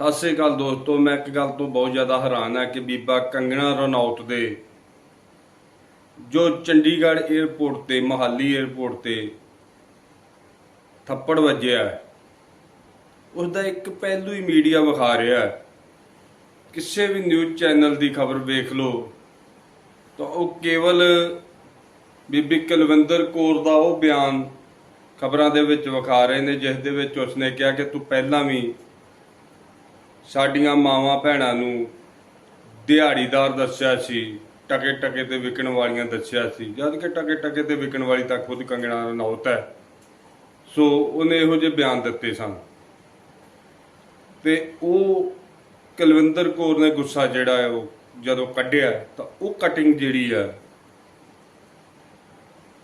ਸਤਿ ਸ੍ਰੀ ਅਕਾਲ ਦੋਸਤੋ ਮੈਂ ਇੱਕ ਗੱਲ ਤੋਂ ਬਹੁਤ ਜ਼ਿਆਦਾ ਹੈਰਾਨ ਹਾਂ ਕਿ ਬੀਬਾ ਕੰਗਣਾ ਰਣੌਤ ਦੇ ਜੋ ਚੰਡੀਗੜ੍ਹ 에ਅਰਪੋਰਟ ਤੇ ਮਹਾਲੀ 에ਅਰਪੋਰਟ ਤੇ ਥੱਪੜ ਵੱਜਿਆ ਹੈ, ਉਸ ਦਾ ਇੱਕ ਪਹਿਲੂ ਹੀ ਮੀਡੀਆ ਵਿਖਾ ਰਿਹਾ ਹੈ। ਕਿਸੇ ਵੀ ਨਿਊਜ਼ ਚੈਨਲ ਦੀ ਖਬਰ ਵੇਖ ਲਓ ਤਾਂ ਉਹ ਕੇਵਲ ਬੀਬੀ ਕੁਲਵਿੰਦਰ ਕੌਰ ਦਾ ਉਹ ਬਿਆਨ ਖਬਰਾਂ ਦੇ ਵਿੱਚ ਵਿਖਾ ਰਹੇ ਨੇ ਜਿਸ ਦੇ ਵਿੱਚ ਉਸਨੇ ਕਿਹਾ ਕਿ ਤੂੰ ਪਹਿਲਾਂ ਵੀ ਸਾਡੀਆਂ ਮਾਵਾਂ ਭੈਣਾਂ ਨੂੰ ਦਿਹਾੜੀਦਾਰ ਦੱਸਿਆ ਸੀ, ਟਕੇ ਟਕੇ ਤੇ ਵਿਕਣ ਵਾਲੀਆਂ ਦੱਸਿਆ ਸੀ। ਜਦ ਕਿ ਟਕੇ ਟਕੇ ਤੇ ਵਿਕਣ ਵਾਲੀ ਤਾਂ ਖੁਦ ਕੰਗਣਾ ਰਣੌਤ ਹੈ। ਸੋ ਉਹਨੇ ਇਹੋ ਜਿਹੇ ਬਿਆਨ ਦਿੱਤੇ ਸਨ। ਤੇ ਉਹ ਕੁਲਵਿੰਦਰ ਕੌਰ ਨੇ ਗੁੱਸਾ ਜਿਹੜਾ ਹੈ ਉਹ ਜਦੋਂ ਕੱਢਿਆ, ਤਾਂ ਉਹ ਕਟਿੰਗ ਜਿਹੜੀ ਆ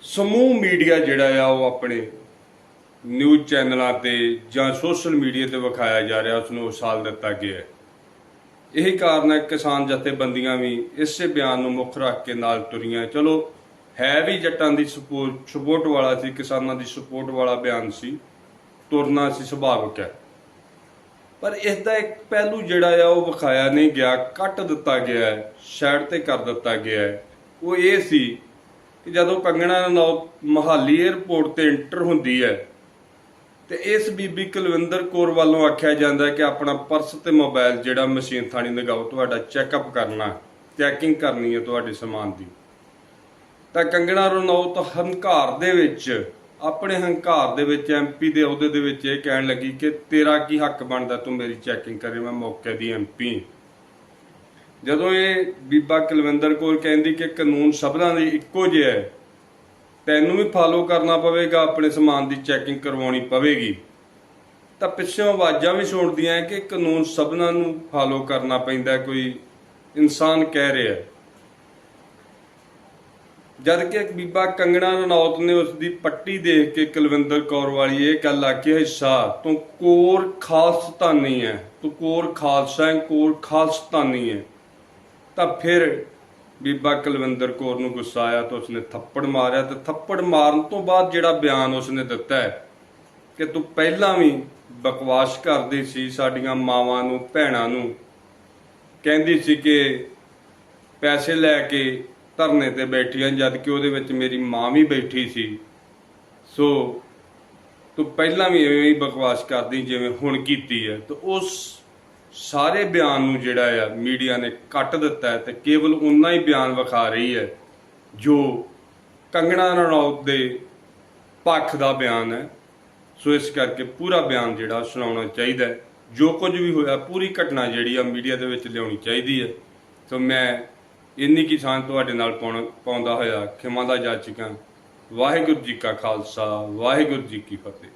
ਸਮੂਹ ਮੀਡੀਆ ਜਿਹੜਾ ਆ ਉਹ ਆਪਣੇ ਨਿਊਜ਼ ਚੈਨਲਾਂ ਤੇ ਜਾਂ ਸੋਸ਼ਲ ਮੀਡੀਆ ਤੇ ਵਿਖਾਇਆ ਜਾ ਰਿਹਾ ਉਸ ਨੂੰ ਉਸਾਲ ਦਿੱਤਾ ਗਿਆ ਹੈ। ਇਹੀ ਕਾਰਨ ਹੈ ਕਿਸਾਨ ਜਥੇਬੰਦੀਆਂ ਵੀ ਇਸੇ ਬਿਆਨ ਨੂੰ ਮੁੱਖ ਰੱਖ ਕੇ ਨਾਲ ਤੁਰੀਆਂ ਚਲੋ, ਹੈ ਵੀ ਜੱਟਾਂ ਦੀ ਸਪੋਰਟ ਸਪੋਰਟ ਵਾਲਾ ਸੀ, ਕਿਸਾਨਾਂ ਦੀ ਸਪੋਰਟ ਵਾਲਾ ਬਿਆਨ ਸੀ, ਤੁਰਨਾ ਸੀ, ਸੁਭਾਵਿਕ ਹੈ। ਪਰ ਇਸ ਦਾ ਇੱਕ ਪਹਿਲੂ ਜਿਹੜਾ ਆ, ਉਹ ਵਿਖਾਇਆ ਨਹੀਂ ਗਿਆ, ਕੱਟ ਦਿੱਤਾ ਗਿਆ ਹੈ, ਸਾਈਡ ਤੇ ਕਰ ਦਿੱਤਾ ਗਿਆ ਹੈ। ਉਹ ਇਹ ਸੀ ਕਿ ਜਦੋਂ ਕੰਗਣਾ ਨੌ ਮਹਾਲੀ 에ਅਰਪੋਰਟ ਤੇ ਐਂਟਰ ਹੁੰਦੀ ਹੈ ਤੇ ਇਸ ਬੀਬੀ ਕੁਲਵਿੰਦਰ ਕੌਰ ਵੱਲੋਂ ਆਖਿਆ ਜਾਂਦਾ ਹੈ ਕਿ ਆਪਣਾ ਪਰਸ ਤੇ ਮੋਬਾਈਲ ਜਿਹੜਾ ਮਸ਼ੀਨ ਥਾਣੀ ਲਗਾਓ, ਤੁਹਾਡਾ ਚੈੱਕਅਪ ਕਰਨਾ ਚੈਕਿੰਗ ਕਰਨੀ ਹੈ ਤੁਹਾਡੇ ਸਮਾਨ ਦੀ। ਤਾਂ ਕੰਗਣਾ ਰਣੌਤ ਹੰਕਾਰ ਦੇ ਵਿੱਚ, ਆਪਣੇ ਹੰਕਾਰ ਦੇ ਵਿੱਚ ਐਮਪੀ ਦੇ ਅਹੁਦੇ ਦੇ ਵਿੱਚ ਇਹ ਕਹਿਣ ਲੱਗੀ ਕਿ ਤੇਰਾ ਕੀ ਹੱਕ ਬਣਦਾ ਤੂੰ ਮੇਰੀ ਚੈਕਿੰਗ ਕਰੇ, ਮੈਂ ਮੌਕੇ ਦੀ ਐਮਪੀ ਜਦੋਂ ਇਹ ਬੀਬਾ ਕੁਲਵਿੰਦਰ ਕੌਰ ਕਹਿੰਦੀ ਕਿ ਕਾਨੂੰਨ ਸਭਨਾਂ ਦੀ ਇੱਕੋ ਜਿਹਾ ਹੈ ਤੈਨੂੰ ਵੀ ਫਾਲੋ ਕਰਨਾ ਪਵੇਗਾ, ਆਪਣੇ ਸਮਾਨ ਦੀ ਚੈਕਿੰਗ ਕਰਵਾਉਣੀ ਪਵੇਗੀ ਤਾਂ ਪਿੱਛੋਂ ਆਵਾਜ਼ਾਂ ਵੀ ਸੁਣਦੀਆਂ ਕਿ ਕਾਨੂੰਨ ਸਭਨਾਂ ਨੂੰ ਫਾਲੋ ਕਰਨਾ ਪੈਂਦਾ ਕੋਈ ਇਨਸਾਨ ਕਹਿ ਰਿਹਾ ਹੈ। ਜਦ ਕਿ ਇੱਕ ਬੀਬਾ ਕੰਗਣਾ ਰਣੌਤ ਨੇ ਉਸ ਦੀ ਪੱਟੀ ਦੇਖ ਕੇ ਕੁਲਵਿੰਦਰ ਕੌਰ ਵਾਲੀ ਇਹ ਗੱਲ ਆਖੀ ਹਿੱਸਾ ਤੂੰ ਕੋਰ ਖਾਲਸਤਾਨੀ ਹੈ, ਤੂੰ ਕੋਰ ਖਾਲਸਾ ਹੈ, ਕੋਰ ਖਾਲਸਤਾਨੀ ਹੈ ਤਾਂ ਫਿਰ ਬੀਬਾ ਕੁਲਵਿੰਦਰ ਕੌਰ ਨੂੰ ਗੁੱਸਾ ਆਇਆ ਤਾਂ ਉਸਨੇ ਥੱਪੜ ਮਾਰਿਆ ਤੇ ਥੱਪੜ ਮਾਰਨ ਤੋਂ ਬਾਅਦ ਜਿਹੜਾ ਬਿਆਨ ਉਸਨੇ ਦਿੱਤਾ ਹੈ ਕਿ ਤੂੰ ਪਹਿਲਾਂ ਵੀ ਬਕਵਾਸ ਕਰਦੀ ਸੀ ਸਾਡੀਆਂ ਮਾਵਾਂ ਨੂੰ, ਭੈਣਾਂ ਨੂੰ। ਕਹਿੰਦੀ ਸੀ ਕਿ ਪੈਸੇ ਲੈ ਕੇ ਧਰਨੇ ਤੇ ਬੈਠੀਆਂ ਜਦ ਕਿ ਉਹਦੇ ਵਿੱਚ ਮੇਰੀ ਮਾਂ ਵੀ ਬੈਠੀ ਸੀ। ਸੋ ਤੂੰ ਪਹਿਲਾਂ ਵੀ ਐਵੇਂ ਹੀ ਬਕਵਾਸ ਕਰਦੀ ਜਿਵੇਂ ਹੁਣ ਕੀਤੀ ਹੈ। ਤੇ ਉਸ ਸਾਰੇ ਬਿਆਨ ਨੂੰ ਜਿਹੜਾ ਆ ਮੀਡੀਆ ਨੇ ਕੱਟ ਦਿੱਤਾ ਹੈ ਤੇ ਕੇਵਲ ਉਨਾ ਹੀ ਬਿਆਨ ਵਿਖਾ ਰਹੀ ਹੈ ਜੋ ਕੰਗਣਾ ਰਣੌਤ ਦੇ ਪੱਖ ਦਾ ਬਿਆਨ ਹੈ। ਸੋ ਇਸ ਕਰਕੇ ਪੂਰਾ ਬਿਆਨ ਜਿਹੜਾ ਸੁਣਾਉਣਾ ਚਾਹੀਦਾ ਹੈ। ਜੋ ਕੁਝ ਵੀ ਹੋਇਆ, ਪੂਰੀ ਘਟਨਾ ਜਿਹੜੀ ਆ ਮੀਡੀਆ ਦੇ ਵਿੱਚ ਲਿਆਉਣੀ ਚਾਹੀਦੀ ਹੈ। ਸੋ ਮੈਂ ਇੰਨੀ ਕੀ ਸਾਂਝ ਤੁਹਾਡੇ ਨਾਲ ਪਾਉਣ- ਪਾਉਂਦਾ ਹੋਇਆ ਖਿਮਾ ਦਾ ਜਾਚਕਾਂ, ਵਾਹਿਗੁਰੂ ਜੀ ਕਾ ਖਾਲਸਾ, ਵਾਹਿਗੁਰੂ ਜੀ ਕੀ ਫਤਿਹ।